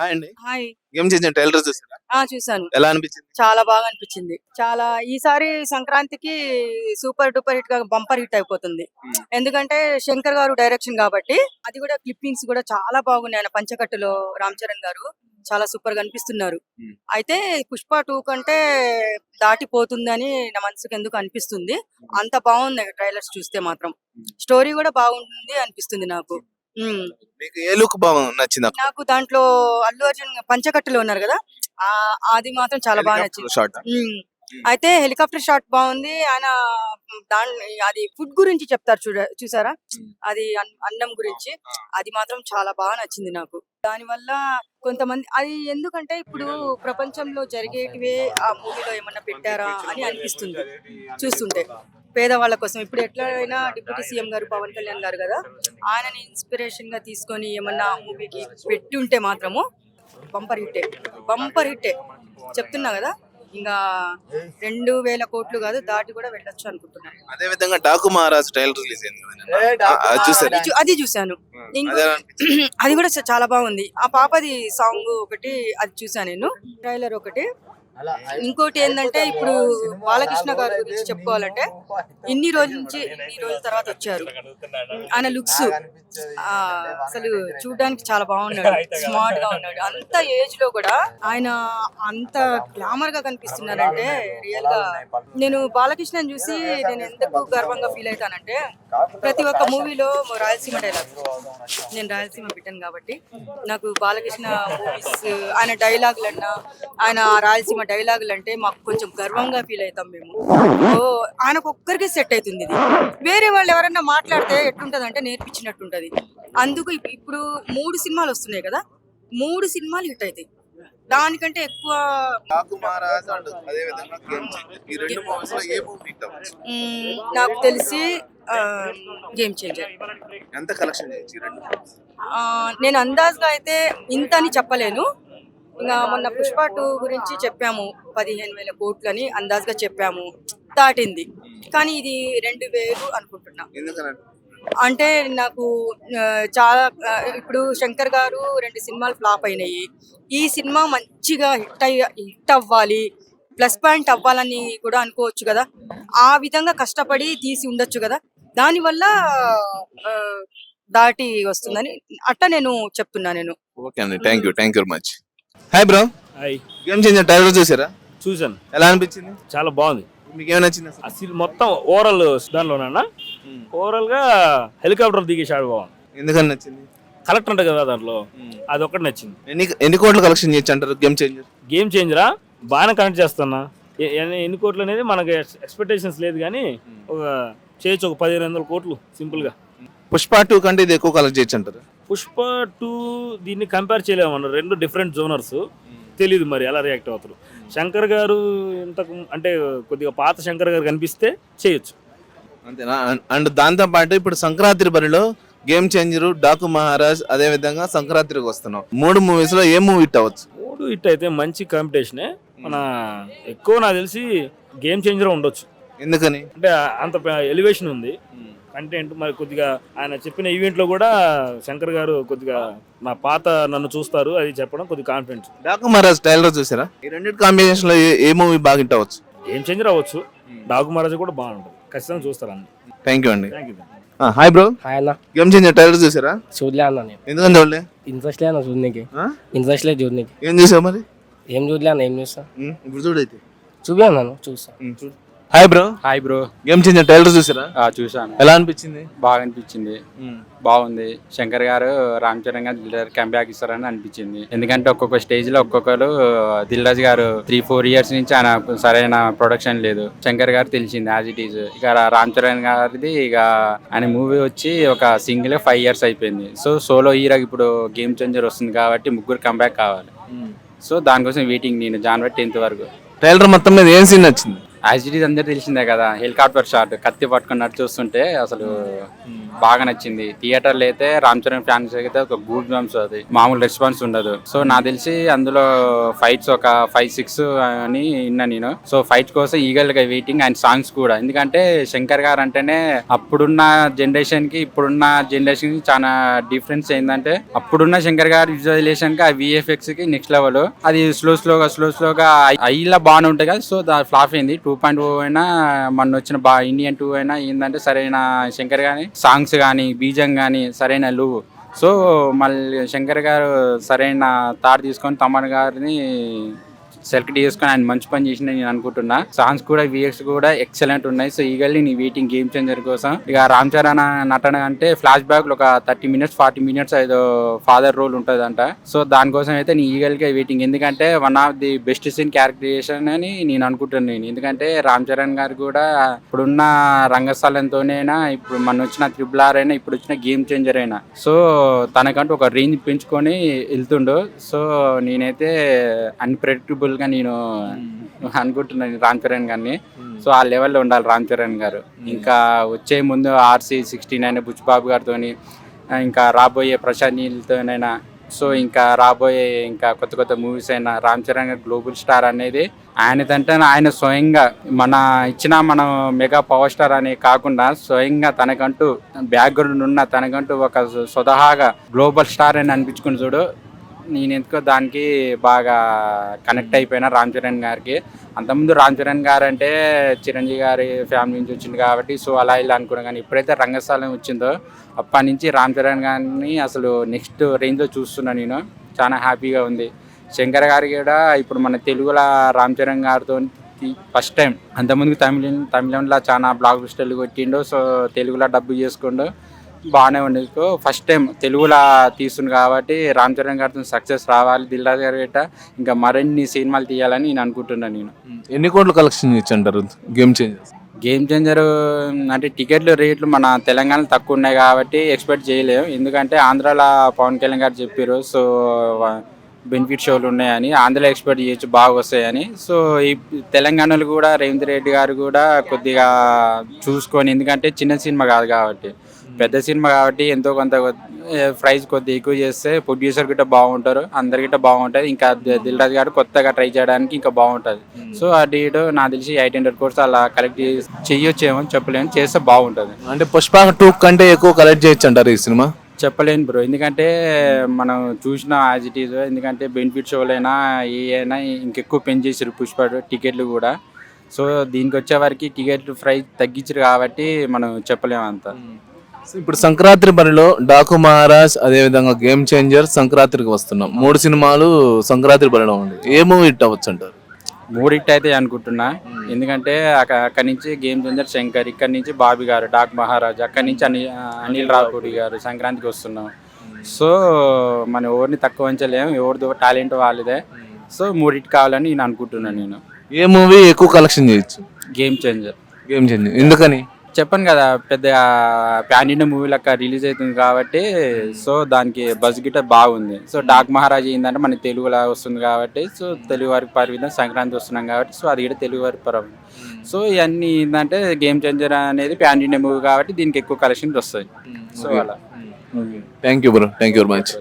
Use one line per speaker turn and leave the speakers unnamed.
Hi అండి.
Hi.
Game చేసిన trailer చూసారా?
ఆ చూసాను
ఎలా అనిపించింది?
చాలా బాగా అనిపించింది. చాలా ఈసారి సంక్రాంతికి సూపర్ డూపర్ హిట్గా బంపర్ హిట్ అయిపోతుంది. ఎందుకంటే శంకర్ గారు డైరెక్షన్ కాబట్టి అది కూడా క్లిప్పింగ్స్ కూడా చాలా బాగున్నాయి. ఆయన పంచకట్టులో రామ్ చరణ్ గారు చాలా సూపర్గా అనిపిస్తున్నారు. అయితే పుష్ప టూ కంటే దాటిపోతుందని నా మనసుకు ఎందుకు అనిపిస్తుంది? అంత బాగుంది ట్రైలర్స్ చూస్తే మాత్రం. స్టోరీ కూడా బాగుంటుంది అనిపిస్తుంది నాకు.
మీకు ఏ లుక్ బాగా నచ్చింది
నాకు దాంట్లో అల్లు అర్జున్ పంచకట్టులో ఉన్నారు కదా ఆ అది మాత్రం చాలా బాగా నచ్చింది. అయితే హెలికాప్టర్ షాట్ బాగుంది. ఆయన దాని అది ఫుడ్ గురించి చెప్తారు చూడ చూసారా. అది అన్- అన్నం గురించి. అది మాత్రం చాలా బాగా నచ్చింది నాకు. దాని వల్ల కొంతమంది అది ఎందుకంటే ఇప్పుడు ప్రపంచంలో జరిగేటివే ఆ మూవీలో ఏమన్నా పెట్టారా అని అనిపిస్తుంది. చూస్తుంటే. పేదవాళ్ళ కోసం. ఇప్పుడు ఎట్లయినా డిప్యూటీ సీఎం గారు పవన్ కళ్యాణ్ గారు కదా ఆయనని ఇన్స్పిరేషన్గా తీసుకొని ఏమన్నా మూవీకి పెట్టి ఉంటే మాత్రము బంపర్ హిట్టే బంపర్ హిట్టే చెప్తున్నా కదా ఇంకా రెండు వేల కోట్లు కాదు దాటి కూడా వెళ్ళొచ్చు అనుకుంటున్నాను
అదే విధంగా డాకు మహారాజ్ ట్రైలర్ రిలీజ్ అయింది అది
చూశాను. ఇంకో-
అదే
కూడా చాలా బాగుంది. ఆ పాపది సాంగ్ ఒకటి అది చూసాను నేను. ట్రైలర్ ఒకటి. ఇంకోటి ఏంటంటే ఇప్పుడు బాలకృష్ణ గారి గురించి చెప్పుకోవాలంటే ఇన్ని రోజుల నుంచి ఇన్ని రోజుల తర్వాత వచ్చారు. ఆయన లుక్స్ అసలు చూడడానికి చాలా బాగున్నాడు. స్మార్ట్గా ఉన్నాడు. అంత ఏజ్లో కూడా ఆయన అంత గ్లామర్గా కనిపిస్తున్నారంటే రియల్గా నేను బాలకృష్ణ చూసి నేను ఎందుకు గర్వంగా ఫీల్ అవుతానంటే ప్రతి ఒక్క మూవీలో రాయలసీమ డైలాగ్ నేను రాయలసీమ బిడ్డను కాబట్టి నాకు బాలకృష్ణ మూవీస్ ఆయన డైలాగులన్నా ఆయన రాయలసీమ డైలాగులు అంటే మాకు కొంచెం గర్వంగా ఫీల్ అవుతాం మేము. ఓ ఆయనకు ఒక్కరికి సెట్ అవుతుంది ఇది. వేరే వాళ్ళు ఎవరైనా మాట్లాడితే ఎట్లుంటది అంటే నేర్పించినట్టు ఉంటది అందుకు ఇప్- ఇప్పుడు మూడు సినిమాలు వస్తున్నాయి కదా మూడు సినిమాలు హిట్ అవుతాయి. దానికంటే ఎక్కువ నాకు తెలిసి గేమ్ చేంజర్
ఎంత కలెక్షన్?
నేను అందాజ్గా అయితే ఇంత అని చెప్పలేను. ఇంకా మొన్న పుష్ప టూ గురించి చెప్పాము. పదిహేను వేల కోట్లని అందాజ్గా చెప్పాము. దాటింది. కానీ ఇది రెండు వేలు అనుకుంటున్నా. అంటే నాకు చాలా ఇప్పుడు శంకర్ గారు రెండు సినిమాలు ఫ్లాప్ అయినాయి. ఈ సినిమా మంచిగా హిట్ అయ్య హిట్ అవ్వాలి. ప్లస్ పాయింట్ అవ్వాలని కూడా అనుకోవచ్చు కదా. ఆ విధంగా కష్టపడి తీసి ఉండొచ్చు కదా. దానివల్ల దాటి వస్తుందని అట్ట నేను చెప్తున్నా నేను.
ఓకే అండి. Thank you thank you much. Hi bro
hi
game changer trailer చూసారా?
చూశాను.
ఎలా అనిపించింది?
చాలా బాగుంది.
మీకు ఏమైనా నచ్చింది అసలు
మొత్తం ఓవరాల్ దానిలోనన్నా ఓవరాల్గా హెలికాప్టర్ దిగే షాట్ బాగుంది
ఎందుకని నచ్చింది?
కలెక్టర్ ఉంటుంది కదా దాంట్లో. అది ఒకటి నచ్చింది.
ఎన్ని ఎన్ని కోట్లు కలెక్షన్ చేయొచ్చు అంటారు గేమ్ చేంజర్?
గేమ్ చేంజరా బాగానే కనెక్ట్ చేస్తున్నా. ఎన్ని- కోట్లు అనేది మనకి ఎక్స్పెక్టేషన్స్ లేదు కానీ ఒక చేయొచ్చు ఒక పదిహేను వందల కోట్లు సింపుల్గా.
పుష్ప టూ కంటే ఇది ఎక్కువ కలెక్ట్ చేయొచ్చు అంటారు
పుష్ప టూ దీన్ని కంపేర్ చేయలేము అన్న రెండు డిఫరెంట్ జోనర్స్ తెలియదు మరి ఎలా రియాక్ట్ అవుతారు. శంకర్ గారు ఇంతకు అంటే కొద్దిగా పాత శంకర్ గారు కనిపిస్తే చేయొచ్చు.
అంతేనా? అండ్ దాంతో పాటు ఇప్పుడు సంక్రాంతి బరిలో గేమ్ చేంజర్ డాకు మహారాజ్ అదే విధంగా సంక్రాంతికి వస్తున్నాం. మూడు మూవీస్లో ఏ మూవీ హిట్ అవ్వచ్చు?
మూడు ఇట్ అయితే మంచి కాంపిటీషనే మన ఎక్కువ నాకు తెలిసి గేమ్ చేంజర్ ఉండొచ్చు.
ఎందుకని?
అంటే అంత ఎలివేషన్ ఉంది. కంటెంట్ మరి కొద్దిగా ఆయన చెప్పిన ఈవెంట్లో కూడా శంకర్ గారు కొద్దిగా నా పాత నన్ను చూస్తారు అది చెప్పడం కొద్దిగా కాన్ఫిడెన్స్
డాకు మహారాజ్ ట్రైలర్ చూసారా? ఈ రెండింటి కాంబినేషన్లో ఏ- ఏ మూవీ బాగా అవ్వచ్చు?
గేమ్ చేంజర్ అవ్వచ్చు డాగు మహారాజు కూడా బాగుంటుంది. ఖచ్చితంగా చూస్తారు అన్ని.
థ్యాంక్ యూ అండి.
Thank you
hi bro
hi అన్న.
గేమ్ చేంజర్ ట్రైలర్ చూసారా?
చూడలే అన్న నేను.
ఎందుకని చూడలే?
ఇంట్రెస్ట్ లేదు అన్న చూడనీకి.
ఆ?
ఇంట్రెస్ట్ లేదు చూడనీకి.
ఏం చూసావు మరి?
ఏం చూడలే అన్న ఏం చూస్తా?
ఉమ్, ఇప్పుడు చూడైతే
చూపి అన్నాను చూస్తా.
చూడు. Hi bro
hi bro
game changer trailer చూసారా?
ఆ, చూశాను.
ఎలా అనిపించింది?
బాగా అనిపించింది. బాగుంది. శంకర్ గారు రామ్ చరణ్ గారు దిల్ రాజు కంబ్యాక్ ఇస్తారని అనిపించింది. ఎందుకంటే ఒక్కొక్క స్టేజ్లో ఒక్కొక్కరు దిల్ రాజు గారు త్రీ ఫోర్ ఇయర్స్ నుంచి ఆయన సరైన ప్రొడక్షన్ లేదు. శంకర్ గారు తెలిసింది యాజ్ ఇట్ ఈజ్ ఇక రామ్ చరణ్ గారిది ఇక ఆయన మూవీ వచ్చి ఒక సింగిల్ ఫైవ్ ఇయర్స్ అయిపోయింది. సో సోలో హీరో ఇప్పుడు గేమ్ చేంజర్ వస్తుంది కాబట్టి ముగ్గురు కంబ్యాక్ కావాలి. సో దానికోసం వెయిటింగ్ నేను జనవరి టెన్త్ వరకు.
ట్రైలర్ మొత్తం మీద ఏం సీన్ నచ్చింది?
యాజ్ ఇట్ ఈజ్ అందరు తెలిసిందే కదా హెలికాప్టర్ షాట్ కత్తి పట్టుకున్నట్టు చూస్తుంటే అసలు hmm. బాగా నచ్చింది. థియేటర్లు అయితే రామ్ చరణ్ ఫ్యాన్స్ అయితే ఒక గూడ్ బంప్స్ అది. మామూలు రెస్పాన్స్ ఉండదు. సో నాకు తెలిసి అందులో ఫైట్స్ ఒక ఫైవ్ సిక్స్ అని విన్నా నేను. సో ఫైట్ కోసం ఈగల్గా వెయిటింగ్ అండ్ సాంగ్స్ కూడా. ఎందుకంటే శంకర్ గారు అంటేనే అప్పుడున్న జనరేషన్కి ఇప్పుడున్న జనరేషన్కి చాలా డిఫరెన్స్ ఏంటంటే అప్పుడున్న శంకర్ గారు విజువలైజేషన్కి ఆ విఎఫ్ఎక్స్కి నెక్స్ట్ లెవెల్ అది స్లో స్లోగా స్లో స్లోగా అయ్యిలా బాగానే ఉంటాయి కదా. సో దాని ఫ్లాప్ అయింది. టూ పాయింట్ ఓ అయినా మొన్న వచ్చిన బా ఇండియన్ టూ అయినా ఏంటంటే సరైన శంకర్ గారి సాంగ్స్ కానీ బీజం కానీ సరైన లువ్. సో మళ్ళీ శంకర్ గారు సరైన తాడు తీసుకొని తమన్ గారిని సెలెక్ట్ చేసుకుని ఆయన మంచి పని చేసిన నేను అనుకుంటున్నా. సాంగ్స్ కూడా విఎక్స్ కూడా ఎక్సలెంట్ ఉన్నాయి. సో ఈగల్ని నీ వెయిటింగ్ గేమ్ చేంజర్ కోసం. ఇక రామ్ చరణ్ నటన అంటే ఫ్లాష్ బ్యాక్ ఒక థర్టీ మినిట్స్ ఫార్టీ మినిట్స్ ఏదో ఫాదర్ రోల్ ఉంటుందంట. సో దానికోసం అయితే నీ ఈగల్గా వెయిటింగ్ ఎందుకంటే one of the best scene characterisation అని నేను అనుకుంటున్నాను నేను. ఎందుకంటే రామ్ చరణ్ గారు కూడా ఇప్పుడున్న రంగస్థలంతోనైనా ఇప్పుడు మన వచ్చిన త్రిబుల్ ఆర్ అయినా ఇప్పుడు వచ్చిన గేమ్ చేంజర్ అయినా. సో తనకంటూ ఒక రేంజ్ పెంచుకొని వెళ్తుండు. సో నేనైతే అన్ప్రెడిక్టబుల్ గా నేను అనుకుంటున్నాను రామ్ చరణ్ గారిని సో ఆ లెవెల్లో ఉండాలి రామ్ చరణ్ గారు ఇంకా వచ్చే ముందు ఆర్సీ సిక్స్టీ నైన్ బుచ్చిబాబు గారితో ఇంకా రాబోయే ప్రశాంత్ నీల్తోనైనా సో ఇంకా రాబోయే ఇంకా కొత్త కొత్త మూవీస్ అయినా రామ్ చరణ్ గారు గ్లోబల్ స్టార్ అనేది ఆయనదంటే ఆయన స్వయంగా మన ఇచ్చిన మనం మెగా పవర్ స్టార్ అనే కాకుండా స్వయంగా తనకంటూ బ్యాక్గ్రౌండ్ ఉన్న తనకంటూ ఒక స్వతహాగా గ్లోబల్ స్టార్ అని అనిపించుకుని చూడు నేను ఎందుకో దానికి బాగా కనెక్ట్ అయిపోయినా రామ్ చరణ్ గారికి. అంతకుముందు రామ్ చరణ్ గారు అంటే చిరంజీవి గారి ఫ్యామిలీ నుంచి వచ్చింది కాబట్టి సో అలా ఇలా అనుకున్నాను కానీ ఎప్పుడైతే రంగస్థలం వచ్చిందో అప్పటి నుంచి రామ్ చరణ్ గారిని అసలు నెక్స్ట్ రేంజ్లో చూస్తున్నా నేను. చాలా హ్యాపీగా ఉంది. శంకర్ గారు కూడా ఇప్పుడు మన తెలుగులో రామ్ చరణ్ గారితో ఫస్ట్ టైం అంతకుముందు తమిళ తమిళంలో చాలా బ్లాక్ బస్టర్లు కొట్టిండు సో తెలుగులో డబ్బు చేసుకుండు. బాగానే ఉండేది ఫస్ట్ టైం తెలుగులో తీస్తుంది కాబట్టి రామ్ చరణ్ గారితో సక్సెస్ రావాలి దిల్రాజ్ గారి గట్ట ఇంకా మరిన్ని సినిమాలు తీయాలని నేను అనుకుంటున్నాను నేను.
ఎన్ని కోట్ల కలెక్షన్ ఇచ్చి అంటారు గేమ్ చేంజర్
గేమ్ చేంజర్ అంటే టికెట్లు రేట్లు మన తెలంగాణలో తక్కువ ఉన్నాయి కాబట్టి ఎక్స్పెక్ట్ చేయలేము. ఎందుకంటే ఆంధ్రాలో పవన్ కళ్యాణ్ గారు చెప్పారు సో బెనిఫిట్ షోలు ఉన్నాయని ఆంధ్రలో ఎక్స్పెక్ట్ చేయొచ్చు బాగా వస్తాయని. సో ఈ తెలంగాణలో కూడా రేవంత్ రెడ్డి గారు కూడా కొద్దిగా చూసుకొని ఎందుకంటే చిన్న సినిమా కాదు కాబట్టి. పెద్ద సినిమా కాబట్టి ఎంతో కొంత ప్రైస్ కొద్దిగా ఎక్కువ చేస్తే ప్రొడ్యూసర్ గిట్ట బాగుంటారు అందరి గిట్ట బాగుంటుంది ఇంకా దిల్ రాజు గారు కొత్తగా ట్రై చేయడానికి ఇంకా బాగుంటుంది. సో అటు ఇటు నాకు తెలిసి ఎయిట్ హండ్రెడ్ కోర్స్ అలా కలెక్ట్ చేయొచ్చేమో చెప్పలేను చేస్తే బాగుంటుంది.
అంటే పుష్ప టూ కంటే ఎక్కువ కలెక్ట్ చేయొచ్చు అంటారు ఈ సినిమా?
చెప్పలేను బ్రో. ఎందుకంటే మనం చూసిన యాజ్ ఇట్ ఈజ్ ఎందుకంటే బెనిఫిట్ షోలైనా ఏ అయినా ఇంకెక్కువ పెంచేసారు పుష్ప టికెట్లు కూడా. సో దీనికి వచ్చే టికెట్లు ప్రైస్ తగ్గించారు కాబట్టి మనం చెప్పలేము అంత.
ఇప్పుడు సంక్రాంతి బరిలో డాకు మహారాజ్ అదే విధంగా గేమ్ చేంజర్ సంక్రాంతికి వస్తున్నాం. మూడు సినిమాలు సంక్రాంతి బరిలో ఉంది ఏ మూవీ హిట్ అవ్వచ్చు అంటారు?
మూడిట్ అయితే అనుకుంటున్నా. ఎందుకంటే అక్క- అక్కడి నుంచి గేమ్ చేంజర్ శంకర్ ఇక్కడి నుంచి బాబీ గారు డాక్ మహారాజ్ అక్కడి నుంచి అనిల్ అనిల్ రావుపూడి గారు సంక్రాంతికి వస్తున్నాం. సో మన ఎవరిని తక్కువ అంచలేము ఎవరిదో టాలెంట్ వాళ్ళదే. సో మూడిట్ కావాలని నేను అనుకుంటున్నాను నేను.
ఏ మూవీ ఎక్కువ కలెక్షన్ చేయొచ్చు?
Game changer.
Game changer. ఎందుకని?
చెప్పాను కదా పెద్ద ప్యాన్ ఇండియా మూవీ లెక్క రిలీజ్ అవుతుంది కాబట్టి సో దానికి బజ్ గిట్ట బాగుంది. సో డాక్ మహారాజ్ ఏంటంటే మన తెలుగులో వస్తుంది కాబట్టి సో తెలుగు వారికి పరిమితం సంక్రాంతి వస్తున్నాం కాబట్టి సో అది కూడా తెలుగు వారికి పరం. సో ఇవన్నీ ఏంటంటే గేమ్ చేంజర్ అనేది ప్యాన్ ఇండియా మూవీ కాబట్టి దీనికి ఎక్కువ కలెక్షన్స్ వస్తాయి. సో అలా.
Thank you bro thank you very much